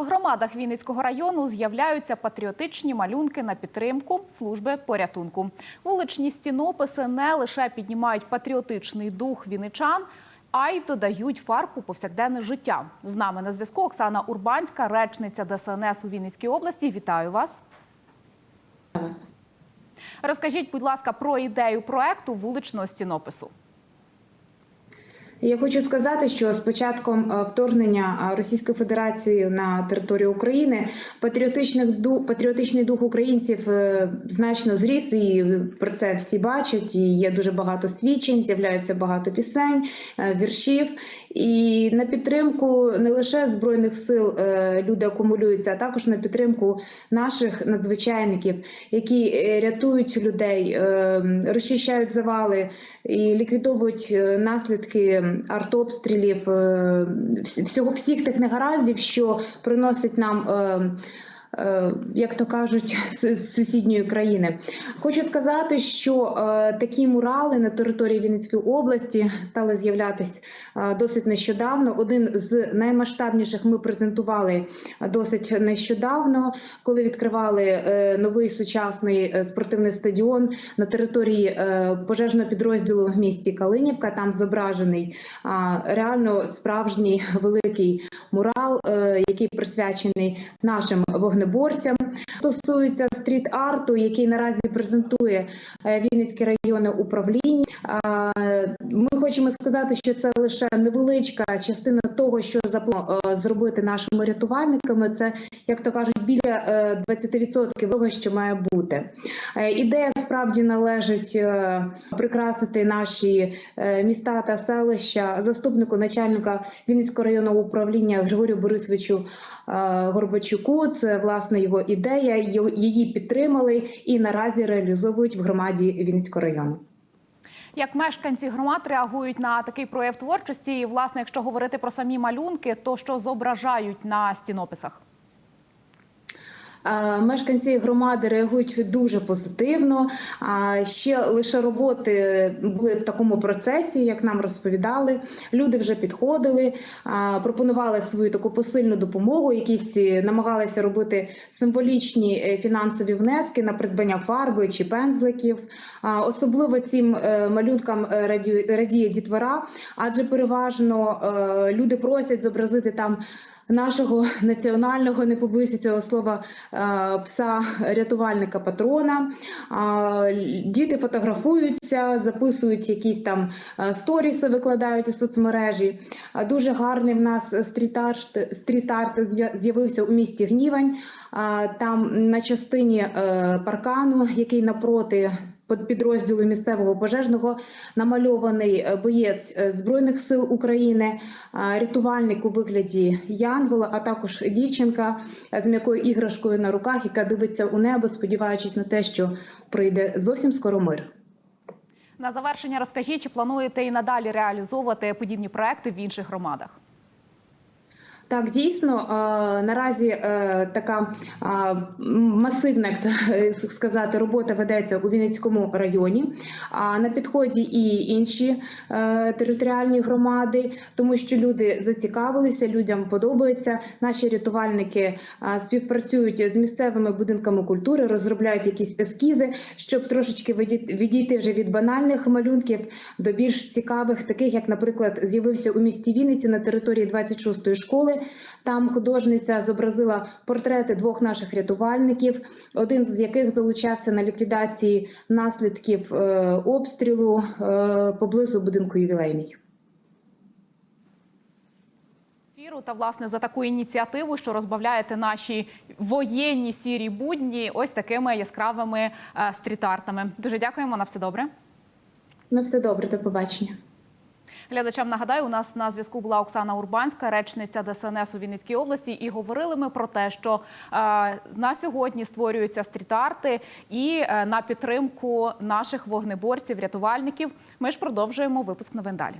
В громадах Вінницького району з'являються патріотичні малюнки на підтримку служби порятунку. Вуличні стінописи не лише піднімають патріотичний дух вінничан, а й додають фарб у повсякденне життя. З нами на зв'язку Оксана Урбанська, речниця ДСНС у Вінницькій області. Вітаю вас. Розкажіть, будь ласка, про ідею проекту вуличного стінопису. Я хочу сказати, що з початком е, вторгнення е, Російської Федерації на територію України патріотичний дух, патріотичний дух українців е, значно зріс, і про це всі бачать. І є дуже багато свідчень, з'являється багато пісень, віршів. І на підтримку не лише збройних сил люди акумулюються, а також на підтримку наших надзвичайників, які рятують людей, розчищають завали і ліквідовують наслідки артобстрілів, е, всього всіх тих негараздів, що приносить нам. Е, Як то кажуть, з сусідньої країни, хочу сказати, що е, такі мурали на території Вінницької області стали з'являтись е, досить нещодавно. Один з наймасштабніших ми презентували досить нещодавно, коли відкривали новий сучасний спортивний стадіон на території пожежного підрозділу в місті Калинівка. Там зображений реально справжній великий мурал, який присвячений нашим вогнеборцям. Стосується стріт-арту, який наразі презентує е, Вінницьке районне управління. Ми хочемо сказати, що це лише невеличка частина того, що заплановано е, зробити нашими рятувальниками. Це як то кажуть, біля е, 20% того, що має бути. Е, Ідея справді належить е, прикрасити наші е, міста та селища заступнику начальника Вінницького районного управління Григорію Борисовичу е, Горбачуку. Це власне його ідея. Її підтримали і наразі реалізовують в громаді Вінницького району. Як мешканці громад реагують на такий прояв творчості? І, власне, якщо говорити про самі малюнки, то що зображають на стінописах? Е, Мешканці громади реагують дуже позитивно. Ще лише роботи були в такому процесі, як нам розповідали. Люди вже підходили, пропонували свою таку посильну допомогу. Якісь е, намагалися робити символічні е, фінансові внески на придбання фарби чи пензликів. Особливо цим е, малюнкам е, радіє дітвора, адже переважно е, люди просять зобразити там нашого національного, не побоюся цього слова, е, пса рятувальника патрона. Діти фотографуються, записують якісь там е, сторіси, викладають у соцмережі. Дуже гарний в нас стріт-арт, стріт-арт з'явився у місті Гнівань. Там на частині е, паркану, який напроти підрозділу місцевого пожежного намальований е, боєць е, збройних сил України, рятувальник у вигляді Янгола, а також дівчинка е, з м'якою іграшкою на руках, яка дивиться у небо, сподіваючись на те, що прийде зовсім скоро мир. На завершення розкажіть, чи плануєте і надалі реалізовувати подібні проекти в інших громадах? Так, дійсно, е, наразі е, така е, масивна, як сказати, робота ведеться у Вінницькому районі. А на підході і інші територіальні громади, тому що люди зацікавилися, людям подобається. Наші рятувальники співпрацюють з місцевими будинками культури, розробляють якісь ескізи, щоб трошечки відійти вже від банальних малюнків до більш цікавих, таких як, наприклад, з'явився у місті Вінниці на території 26-ї школи. Там художниця зобразила портрети двох наших рятувальників, один з яких залучався на ліквідації наслідків е, обстрілу е, поблизу будинку ювілейний. Та власне за таку ініціативу, що розбавляєте наші воєнні сірі будні ось такими яскравими е, стріт-артами. Дуже дякуємо на все добре. На все добре, до побачення. Глядачам нагадаю, у нас на зв'язку була Оксана Урбанська, речниця ДСНС у Вінницькій області, і говорили ми про те, що е, на сьогодні створюються стріт-арти і е, на підтримку наших вогнеборців, рятувальників. Ми ж продовжуємо випуск новин далі.